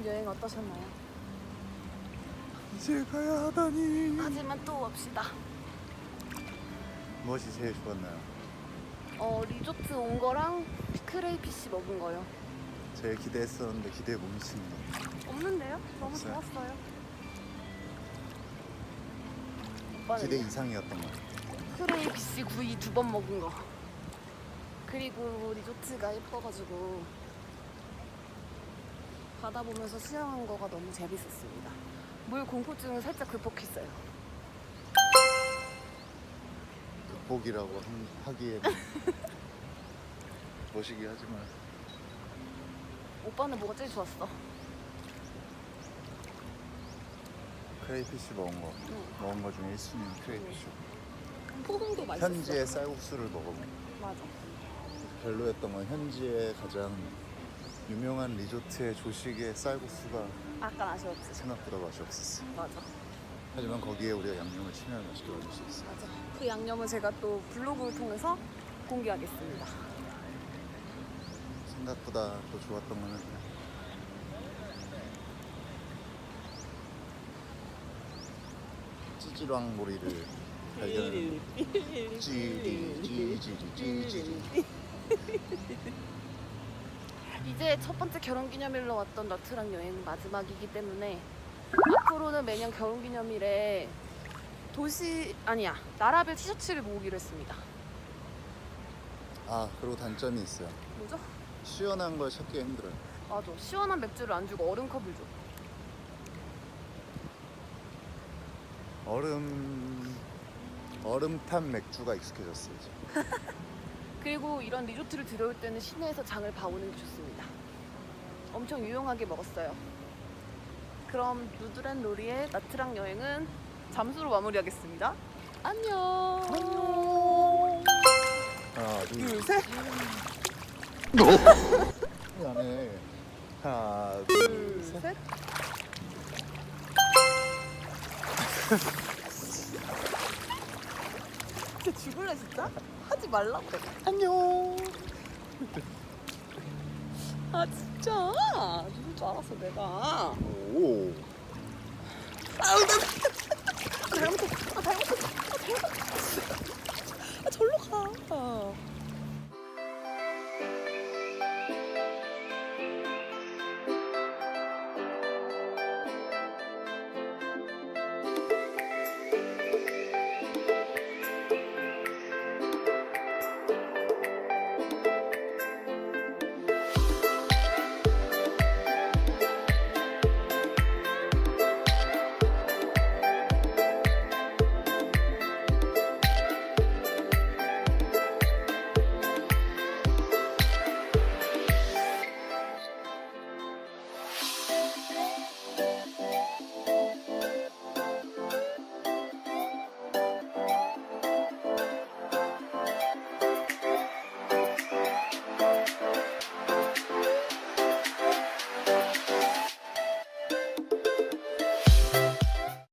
이번 여행 어떠셨나요? 이제 가야 하다니. 하지만 또 옵시다. 무엇이 제일 좋았나요? 어 리조트 온 거랑 크레이피쉬 먹은 거요. 제일 기대했었는데 기대에 못 미치는 거. 없는데요? 너무 없어요. 좋았어요. 오빠는 기대 이상이었던 거. 크레이피쉬 구이 두 번 먹은 거. 그리고 리조트가 예뻐가지고 바다 보면서 수영한 거가 너무 재밌었습니다. 물 공포증은 살짝 극복했어요. 극복이라고 한- 하기에는 멋이기 하지만 오빠는 뭐가 제일 좋았어? 크레이피쉬 먹은 거. 응. 먹은 거 중에 1순위는 크레이피쉬. 포동도 맛있었어. 현지의 쌀국수를 먹어본. 맞아. 별로였던 건 현지의 가장 유명한 리조트의 조식의 쌀국수가 아까 아쉬웠지. 생각보다 맛이 없었어. 맞아. 하지만 거기에 우리가 양념을 치면 맛있게 먹을 수 있어. 맞아. 그 양념은 제가 또 블로그를 통해서 공개하겠습니다. 생각보다 또 좋았던 거는 찌지랑 모리를 발견했는데 찌리 찌지리 찌지리 이제 첫 번째 결혼기념일로 왔던 너트랑 여행 마지막이기 때문에 앞으로는 매년 결혼기념일에 도시 아니야 나라별 티셔츠를 모으기로 했습니다. 아 그리고 단점이 있어요 뭐죠? 시원한 걸 찾기 힘들어요 맞아 시원한 맥주를 안 주고 얼음 컵을 줘. 얼음 얼음탄 맥주가 익숙해졌어요. 그리고 이런 리조트를 들어올 때는 시내에서 장을 봐오는 게 좋습니다. 엄청 유용하게 먹었어요. 그럼 누드랜 로리의 나트랑 여행은 잠수로 마무리하겠습니다. 안녕. 하나 둘, 둘 셋. 미안해 하나 둘, 둘셋 셋. 죽을래 진짜? 하지 말라고 그래. 안녕 아 진짜 죽을 줄 알았어 내가. 오 아우 나 잘못했어. 아 잘못했어. 아 잘못했어. 아 절로 가.